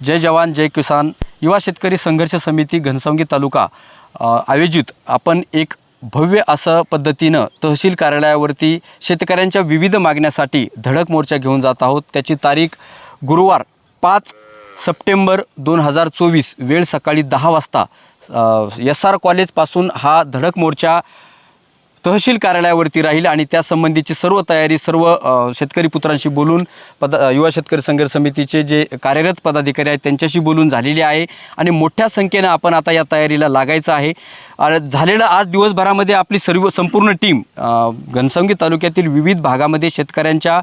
जय जवान जय किसान. युवा शेतकरी संघर्ष समिती घनसावंगी तालुका. आयोजित आपण एक भव्य असं पद्धतीनं तहसील कार्यालयावरती शेतकऱ्यांच्या विविध मागण्यासाठी धडक मोर्चा घेऊन जात आहोत. त्याची तारीख गुरुवार पाच सप्टेंबर दोन हजार चोवीस वेळ सकाळी दहा वाजता. एस आर कॉलेजपासून हा धडक मोर्चा तहसील कार्यालयावरती राहील आणि त्यासंबंधीची सर्व तयारी सर्व शेतकरी पुत्रांशी बोलून पद युवा शेतकरी संघर्ष समितीचे जे कार्यरत पदाधिकारी आहेत त्यांच्याशी बोलून झालेली आहे आणि मोठ्या संख्येनं आपण आता या तयारीला लागायचं आहे. आणि झालेलं आज दिवसभरामध्ये आपली सर्व संपूर्ण टीम घनसंगी तालुक्यातील विविध भागामध्ये शेतकऱ्यांच्या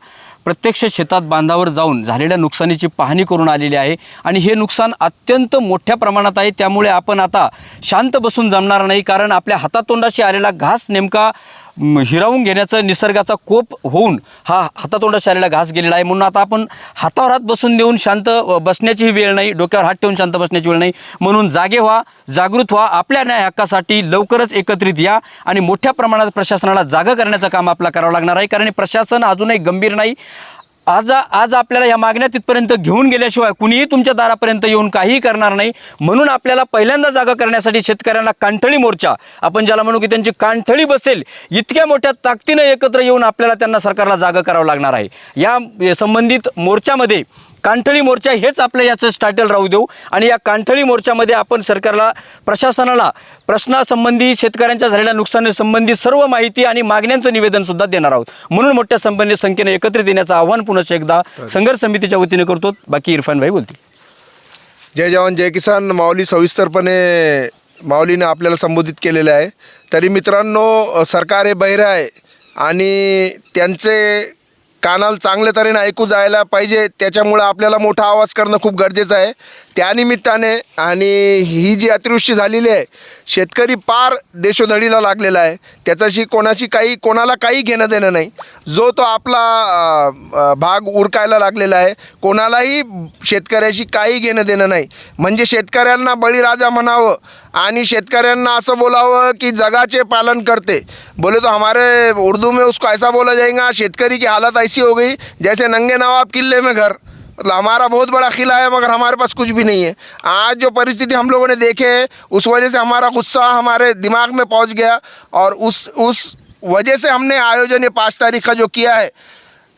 प्रत्यक्ष शेतात बांधावर जाऊन झालेल्या नुकसानीची पाहणी करून आलेली आहे. आणि हे नुकसान अत्यंत मोठ्या प्रमाणात आहे. त्यामुळे आपण आता शांत बसून जमणार नाही कारण आपल्या हातातोंडाशी आलेला घास नेमका हिरावून घेण्याचा निसर्गाचा कोप होऊन हा हातातोंडाशी आलेला घास गेलेला आहे. म्हणून आता आपण हातावर हात बसून देऊन शांत बसण्याचीही वेळ नाही. डोक्यावर हात ठेवून शांत बसण्याची वेळ नाही. म्हणून जागे व्हा जागृत व्हा आपल्या न्याय हक्कासाठी लवकरच एकत्रित या आणि मोठ्या प्रमाणात प्रशासनाला जागा करण्याचं काम आपला करावं लागणार आहे. कारण प्रशासन अजूनही गंभीर नाही. आज आज आपल्याला या मागण्या तिथपर्यंत घेऊन गेल्याशिवाय कुणीही तुमच्या दारापर्यंत येऊन काहीही करणार नाही. म्हणून आपल्याला पहिल्यांदा जागा करण्यासाठी शेतकऱ्यांना कांठळी मोर्चा आपण ज्याला म्हणू की त्यांची कांठळी बसेल इतक्या मोठ्या ताकदीनं एकत्र येऊन आपल्याला त्यांना सरकारला जागा करावं लागणार आहे. या संबंधित मोर्चामध्ये कांठळी मोर्चा हेच आपलं याचं टायटल राहू देऊ. आणि या कांठळी मोर्चामध्ये आपण सरकारला प्रशासनाला प्रश्नासंबंधी शेतकऱ्यांच्या झालेल्या नुकसानीसंबंधी सर्व माहिती आणि मागण्यांचं निवेदनसुद्धा देणार आहोत. म्हणून मोठ्या संबंधी संख्येने एकत्रित येण्याचं आव्हान पुन्हा एकदा संघर्ष समितीच्या वतीने करतो. बाकी इरफान भाई बोलतील. जय जवान जय किसान. माऊली सविस्तरपणे माऊलीने आपल्याला संबोधित केलेलं आहे. तरी मित्रांनो सरकार हे बहिरं आहे आणि त्यांचे कानाला चांगल्या तऱ्हेने ऐकू जायला पाहिजे. त्याच्यामुळं आपल्याला मोठा आवाज करणं खूप गरजेचं आहे. त्यानिमित्ताने आणि ही जी अतिवृष्टी झालेली आहे शेतकरी पार देशोधडीला लागलेला आहे. त्याच्याशी कोणाशी काही कोणाला काही घेणं देणं नाही. जो तो आपला भाग उरकायला लागलेला आहे कोणालाही शेतकऱ्याशी काही घेणं देणं नाही. म्हणजे शेतकऱ्यांना बळीराजा म्हणावं आणि शेतकऱ्यांना असं बोलावं की जगाचे पालन करते. बोले तो हमारे उर्दू में उसको ऐसा बोला जाएगा, शेतकरी की हालत ऐसी हो गई, जैसे नंगे नवाब किले में घर। मतलब हमारा बहुत बड़ा किला है, मगर हमारे पास कुछ भी नहीं है। आज जो परिस्थिति हम लोगों ने देखे है उस वजह से हमारा गुस्सा हमारे दिमाग में पहुँच गया और उस उस वजह से हमने आयोजन ये पाँच तारीख का जो किया है,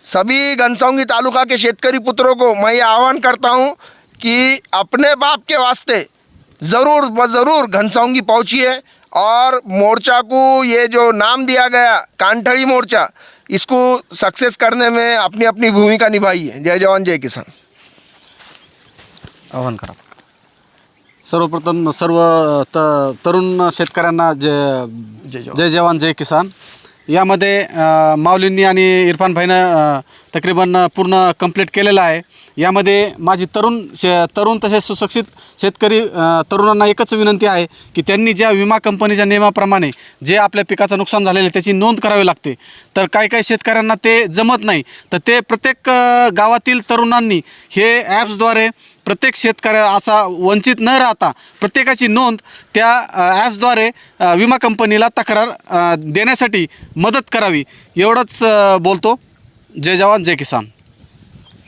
सभी घनसावंगी तालुका के शेतकरी पुत्रों को मैं ये आह्वान करता हूँ कि अपने बाप के वास्ते ज़रूर व ज़रूर घनसावंगी पहुँचिए और मोर्चा को ये जो नाम दिया गया कांठड़ी मोर्चा इसको सक्सेस करने में अपनी अपनी भूमिका निभाइए जय जवान जय किसान। आव्हान करा। सर्वप्रथम सर्व त तरुण शेतकऱ्यांना जय जय जय जवान जय किसान। यामध्ये अ, माऊलींनी आणि इरफान भाईनं अ, तकरीबन पूर्ण कंप्लीट केलेलं आहे. यामध्ये माझी तरुण शे तरुण तसेच सुशिक्षित शेतकरी अ, तरुणांना एकच विनंती आहे की त्यांनी ज्या विमा कंपनीच्या नियमाप्रमाणे जे आपल्या पिकाचं नुकसान झालेलं आहे त्याची नोंद करावी लागते. तर काही काही शेतकऱ्यांना ते जमत नाही. तर ते प्रत्येक अ, गावातील तरुणांनी हे ॲप्सद्वारे प्रत्येक शेतकऱ्या असा वंचित न राहता प्रत्येकाची नोंद त्या ॲप्सद्वारे विमा कंपनीला तक्रार देण्यासाठी मदत करावी. एवढंच बोलतो. जय जवान जय किसान.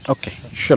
ओके.